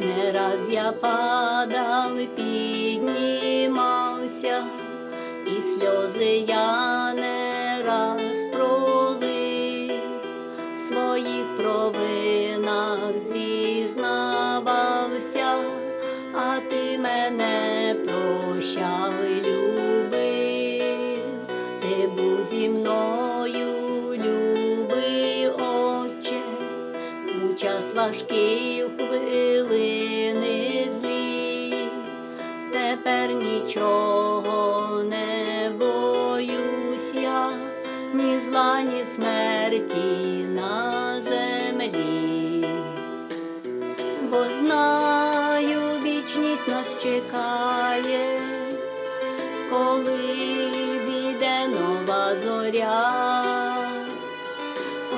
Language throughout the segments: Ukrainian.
раз я падав, піднімався, і сльози я не раз пролив, в своїх провинах зізнавався, а ти мене прощав любив, ти був зі мною, час важкий хвилини злі, тепер нічого не боюсь я, ні зла, ні смерті на землі, бо знаю, вічність нас чекає, коли зійде нова зоря.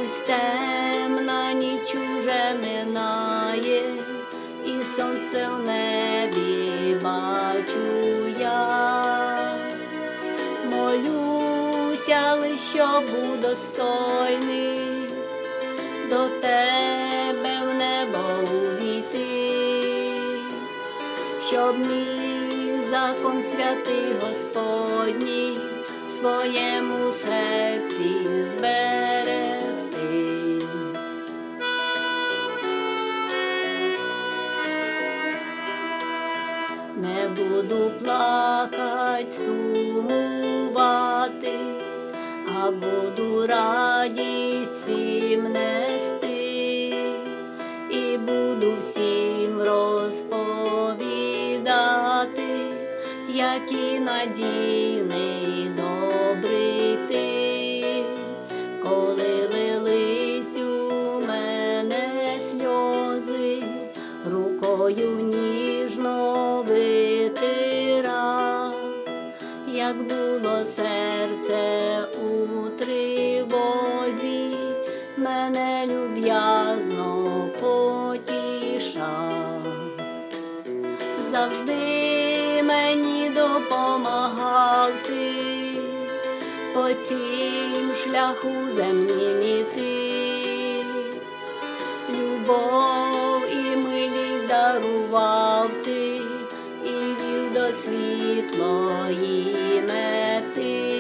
Ось темна бачу я. Молюся лиш, щоб був достойний до тебе в небо увійти, щоб мій закон святий Господній в своєму серці зберегти. Не буду плакать, сумувати, а буду радість всім нести, і буду всім розповідати, які надійний добрий як було серце у тривозі, мене люб'язно потішав завжди мені допомагав ти. По цім шляху земнім іти. Любов і милість дарував ти світлої мети.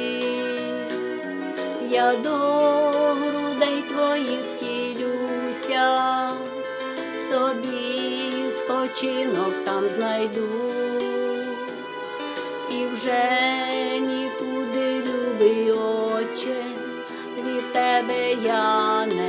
Я до грудей твоїх схилюся, собі спочинок там знайду, і вже нікуди, любий Отче, від тебе я не